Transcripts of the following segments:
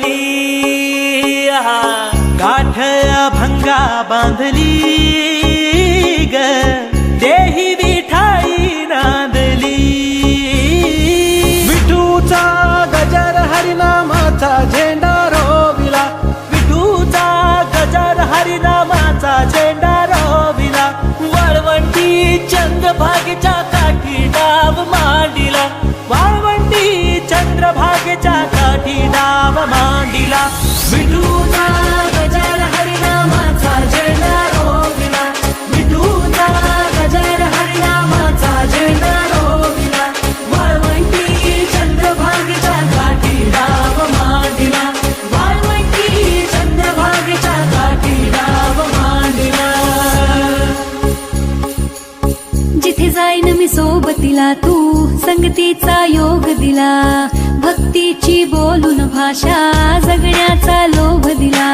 नांदली आहा. गाठया भंगा बांधली ग. देही विठाई नांदली. विठूचा गजर हरिनामाचा झेंडा रोविला. विठूचा गजर हरिनामाचा झेंडा रोविला. वाळवंटी भागीचा चंद्रभागेच्या काठी डाव मांडिला विठूचा गजर हरिनामाचा झेंडा रोविला. विठूचा गजर हरिनामाचा झेंडा रोविला. वाळवंटी चंद्रभागेच्या काठी डाव मांडिला. वाळवंटी चंद्रभागेच्या काठी डाव मांडिला. जिथे जाईन मी सोबतीला तू संगतीचा योग दिला. भाषा जगण्याचा लोभ दिला.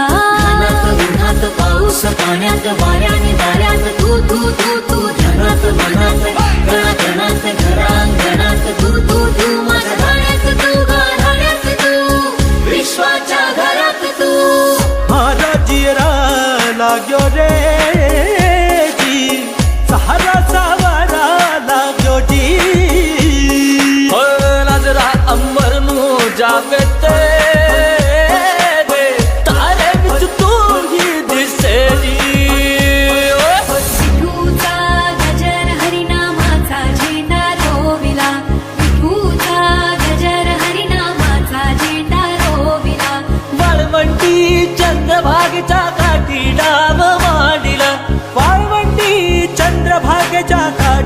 पाऊस पाण्यात वाऱ्याने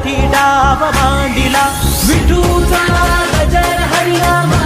साठी डाव मांडिला विठूचा गजर हरिनामाचा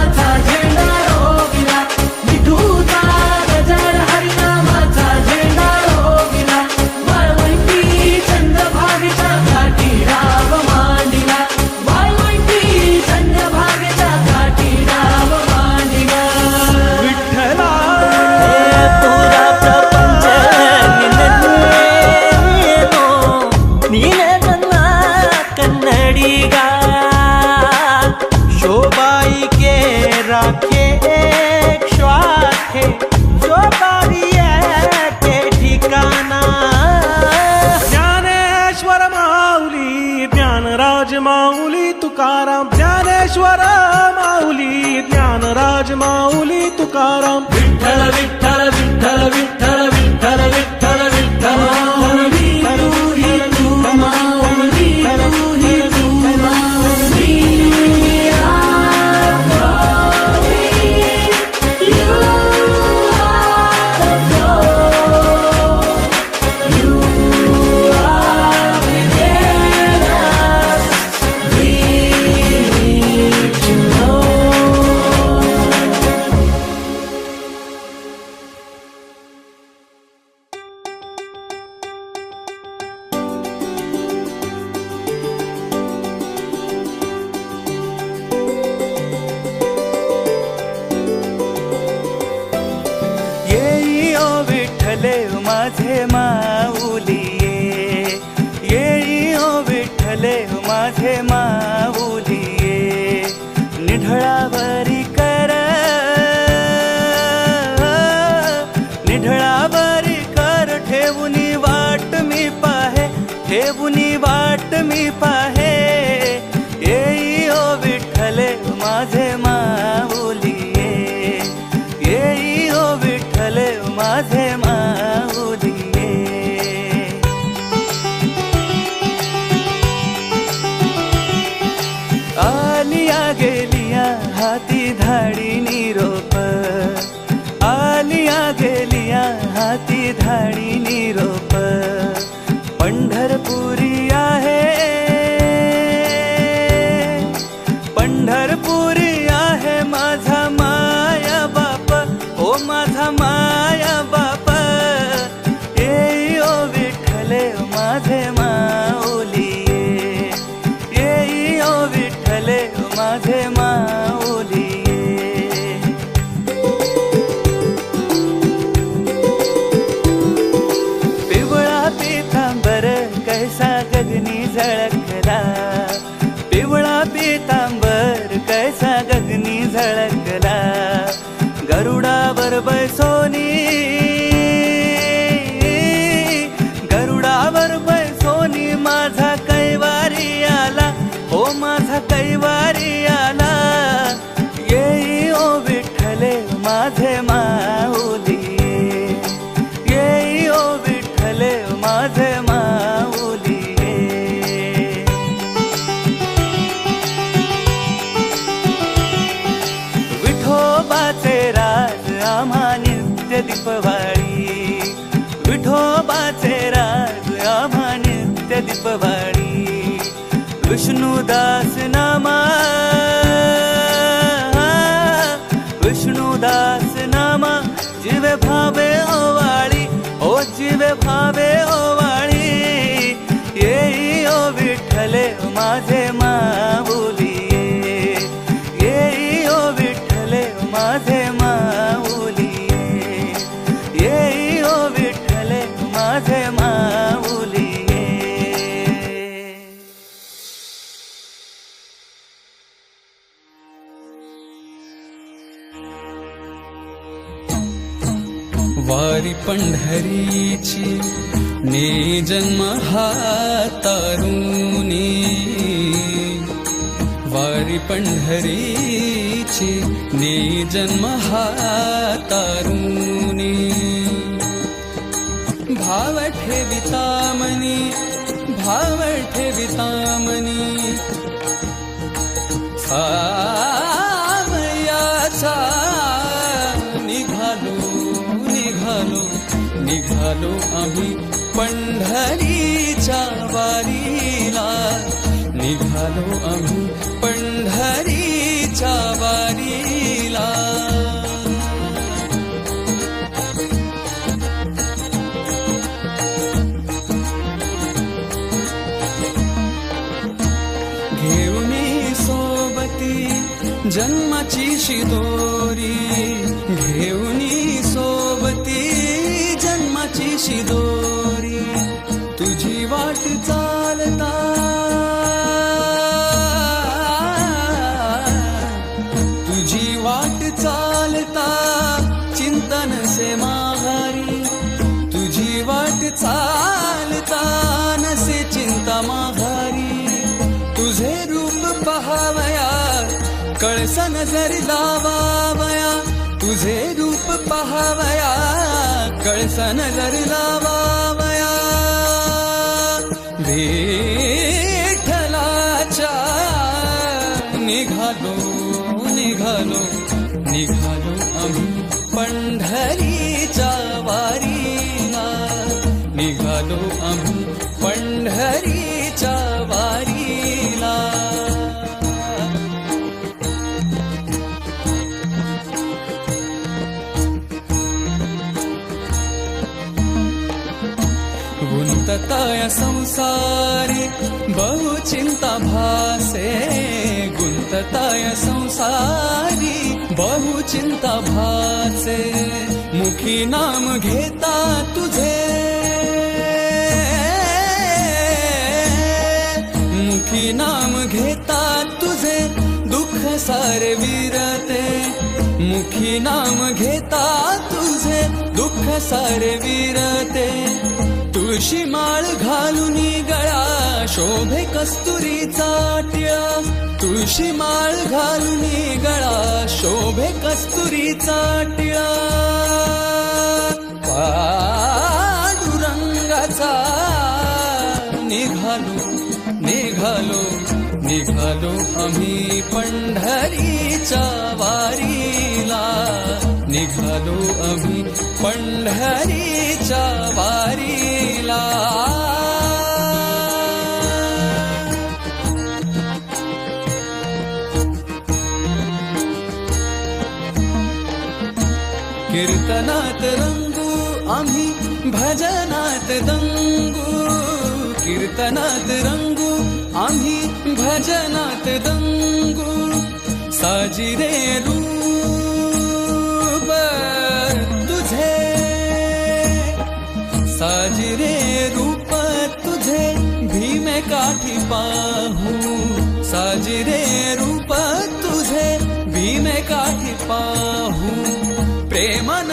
माझे माऊली विष्णुदास वारी पंढरीची ने जन्म हा तारुणी. वारी पंढरीची ने जन्म हा तारुणी. भाव ठेविता मनी भाव मनी निघालो आम्ही पंढरीच्या वारीला. निघालो आम्ही पंढरीच्या वारीला. घेऊन सोबती जन्माची शिदोरी. घेऊ अशी दोरी तुझी वाट चालता. तुझी वाट चालता चिंतन से माघारी. तुझी वाट चालता नसे चिंता माघारी. तुझे रूप पहावया कळसा नजर लावावया. तुझे रूप पहावया कळसा नजर निघालो निघालो निघालो आम्ही पंढरीच्या वारीला. निघालो आम्ही पंढरीच्या वारीला. गुंतताय संसारी बहु चिंता भासे गुंतताय संसारी बहु चिंता भासे मुखी नाम घेता तुझे. मुखी नाम घेता तुझे दुःख सारे विरते. मुखी नाम घेता तुझे दुःख सारे विरते. तुळशी माळ घालून गळा शोभे कस्तुरीचा टिळा तुळशी माळ घालून गळा शोभे कस्तुरीचा टिळा पांडुरंगाचा निघालो निघालो निघालो आम्ही पंढरीच्या वारीला. निघालो आम्ही पंढरीच्या कीर्तनात रंगू आम्ही भजनात दंगू कीर्तनात रंगू आम्ही भजनात साजिरे रूप भीमे काठी पाहू। साजिरे रूप तुझे भीमे काठी पाहू। प्रेमन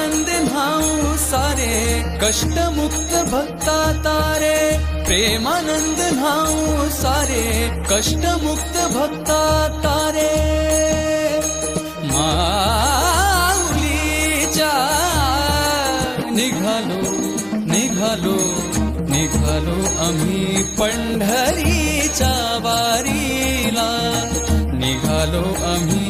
कष्टमुक्त भक्ता तारे। प्रेमानंद नाऊ सारे कष्टमुक्त भक्ता तारे। माऊलीच्या निघालो निघालो निघालो आम्ही पंढरीच्या वारीला निघालो आम्ही.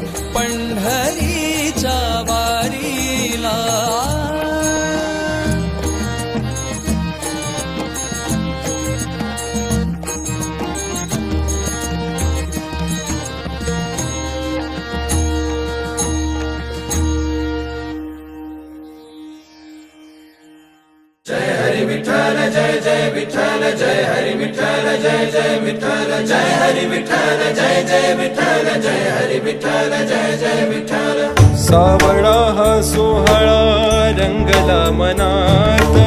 जय विठ्ठल जय हरी विठ्ठल जय जय विठ्ठल जय हरी विठ्ठल जय जय विठ्ठल जय हरी विठ्ठल जय जय विठ्ठल। सावळा सोहळा रंगला मनात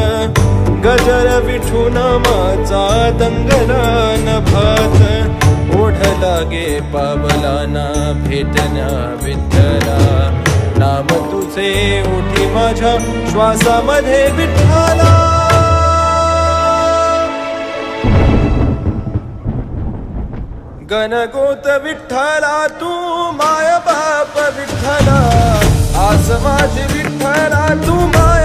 गजर विठू नामाचा दंगला नभात ओढ लागे पावलाना भेटण्या विठ्ठला. नाम तुझे उठी माझ्या श्वासामध्ये विठ्ठला. गणगोत विठ्ठला तू माय बाप विठ्ठला. आज माझी विठ्ठला तू माय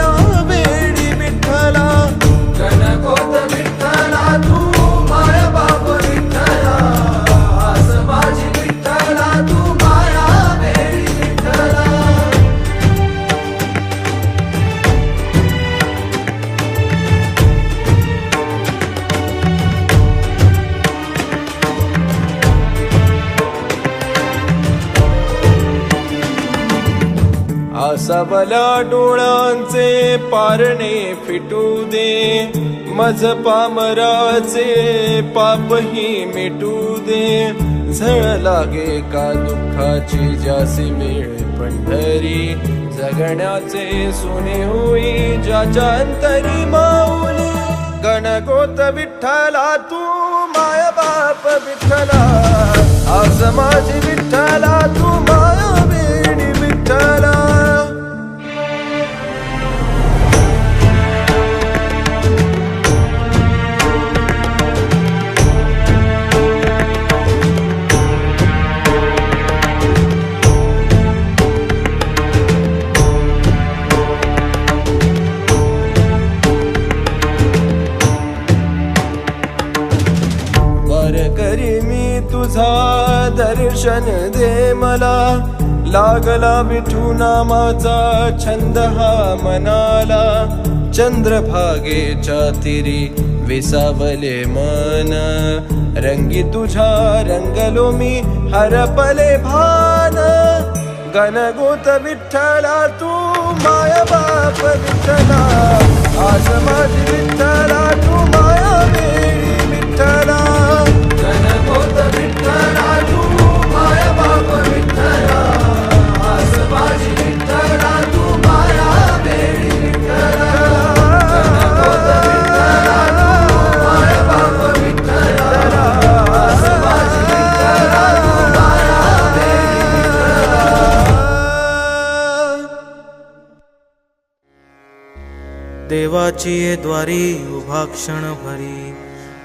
सबला डोळांचे पारणे फिटू दे. मज पामराचे पापही मिटू दे. झळ लागे का दुःखाची जासी वेळ पंढरी. जगण्याचे सोने होई ज्याच्या अंतरी माऊली. गणगोत विठ्ठला तू माय बाप विठ्ठला. आज नामाचा छंद हा मनाला चंद्रभागेच्या तिरी विसावले मन. रंगी तुझा रंगलो मी हरपले भान. गणगोत विठ्ठला तू माया बाप विठ्ठला. आज माझी विठ्ठला तू माया वेळी विठ्ठला. देवाची ये द्वारी उभा क्षण भरी.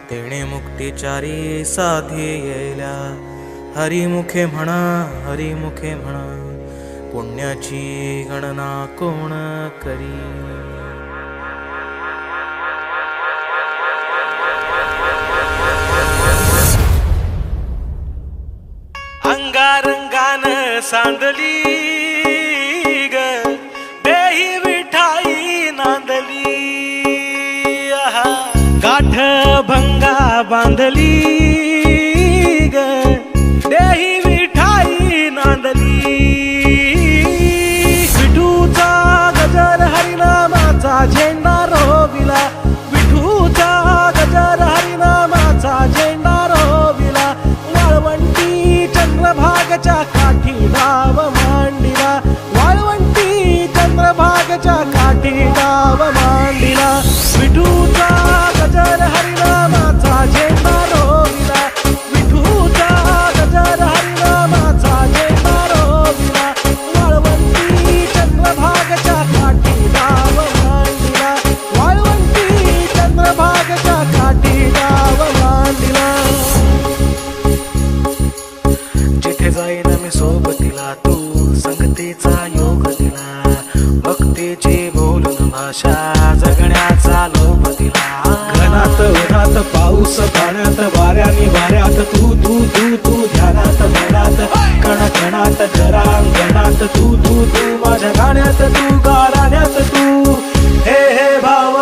तेणे मुक्तिचारी साधी येल्या हरिमुखे म्हणा हरिमुखे म्हणा पुण्याची गणना कोण करी? अंगारंगान सांदली बांधली ग. देही विठाई नांदली. विठूचा गजर हरिनामाचा झेंडा रोविला. विठूचा गजर हरिनामाचा झेंडा रोविला. वाळवंटी चंद्रभागच्या लोभ दिला भक्तीची बोलून भाषा जगण्याचा लोभ दिला घनात उन्हात पाऊस पाण्यात वाऱ्याने वाऱ्यात तू तू तू तू ध्यानात ध्यानात कण कणात घरांगणात तू तू तू माझ्या गाण्यात तू गाण्यात तू. हे हे भाव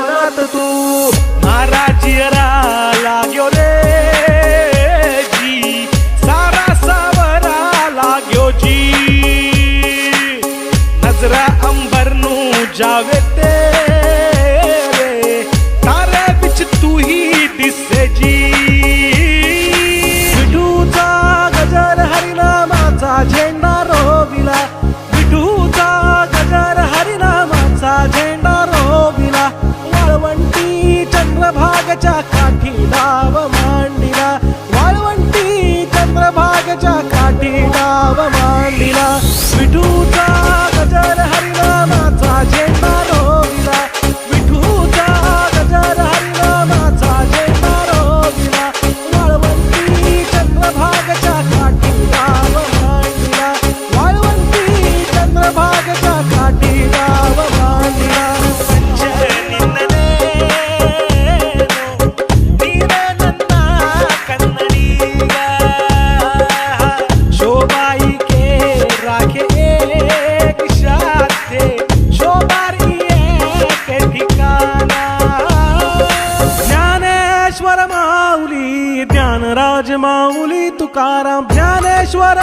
ज्ञानेश्वर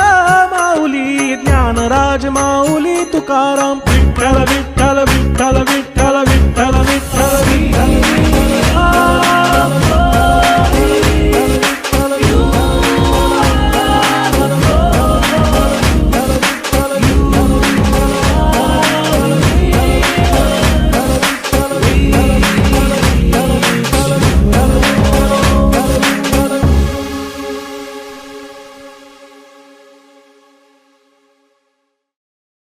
माऊली ज्ञानराज माऊली तुकाराम विठ्ठल विठ्ठल विठ्ठल विठ्ठल.